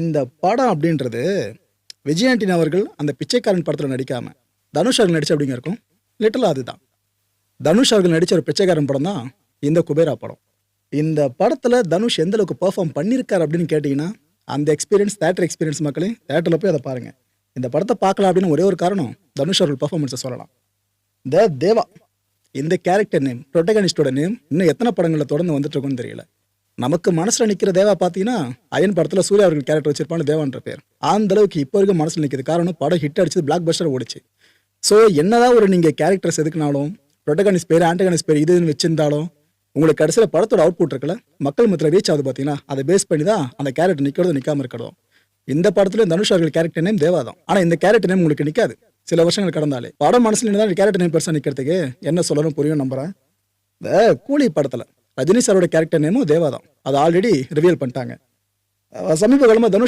இந்த படம் அப்படின்றது விஜய் அவர்கள் அந்த பிச்சைக்காரன் படத்தில் நடிக்காமல் தனுஷ் அவர்கள் நடிச்ச அப்படிங்க இருக்கும். லிட்டலாக அதுதான். தனுஷ் அவர்கள் நடித்த ஒரு பிச்சைக்காரன் படம் தான் இந்த குபேரா படம். இந்த படத்தில் தனுஷ் எந்த அளவுக்கு பெர்ஃபார்ம் பண்ணியிருக்காரு அப்படின்னு கேட்டிங்கன்னா அந்த எக்ஸ்பீரியன்ஸ் தேட்டர் எக்ஸ்பீரியன்ஸ் மக்களே தேட்டரில் போய் அதை பாருங்கள் இந்த படத்தை பார்க்கலாம் அப்படின்னு ஒரே ஒரு காரணம் தனுஷ் அவர்கள் பர்ஃபார்மன்ஸை சொல்லலாம். த தேவா இந்த கேரக்டர் நேம் ப்ரொட்டகனிஸ்டோட நேம் இன்னும் எத்தனை படங்களில் தொடர்ந்து வந்துட்டு இருக்குன்னு தெரியல. நமக்கு மனசுல நிக்கிற தேவா பார்த்தீங்கன்னா அயன் படத்துல சூர்யா அவர்கள் கேரக்டர் வச்சிருப்பான தேவான்ற பேர். அந்த அளவுக்கு இப்போ வரைக்கும் மனசுல நிற்கிறது காரணம் படம் ஹிட் அடிச்சது பிளாக் பஸ்டர் ஓடிச்சு. ஸோ என்னதான் ஒரு நீங்க கேரக்டர்ஸ் எதுக்குனாலும் ப்ரொட்டகானிஸ் பேர் ஆண்டகானிஸ் பேர் இதுன்னு வச்சிருந்தாலும் உங்களுக்கு கடைசியில் படத்தோட அவுட்புட் இருக்குல்ல மக்கள் மத்தியில் ரீச் ஆகுது பார்த்தீங்கன்னா அதை பேஸ் பண்ணி தான் அந்த கேரக்டர் நிற்கிறதும் நிற்காம இருக்கிறதும். இந்த படத்துல தனுஷ் அவர்கள் கேரக்டர் நேம் தேவா தான் ஆனால் இந்த கேரக்டர் நேம் உங்களுக்கு நிற்காது சில வருஷங்கள் கடந்தாலே. படம் மனசில் இருந்தால் கேரக்டர் நேம் பெருசாக நிற்கிறதுக்கு என்ன சொல்லணும் புரியும் நம்புறேன்? இந்த கூலி படத்தில் ரஜினி சாரோட கேரக்டர் நேமும் தேவா தான் அதை ஆல்ரெடி ரிவீல் பண்ணிட்டாங்க. சமீப காலமாக தனுஷ்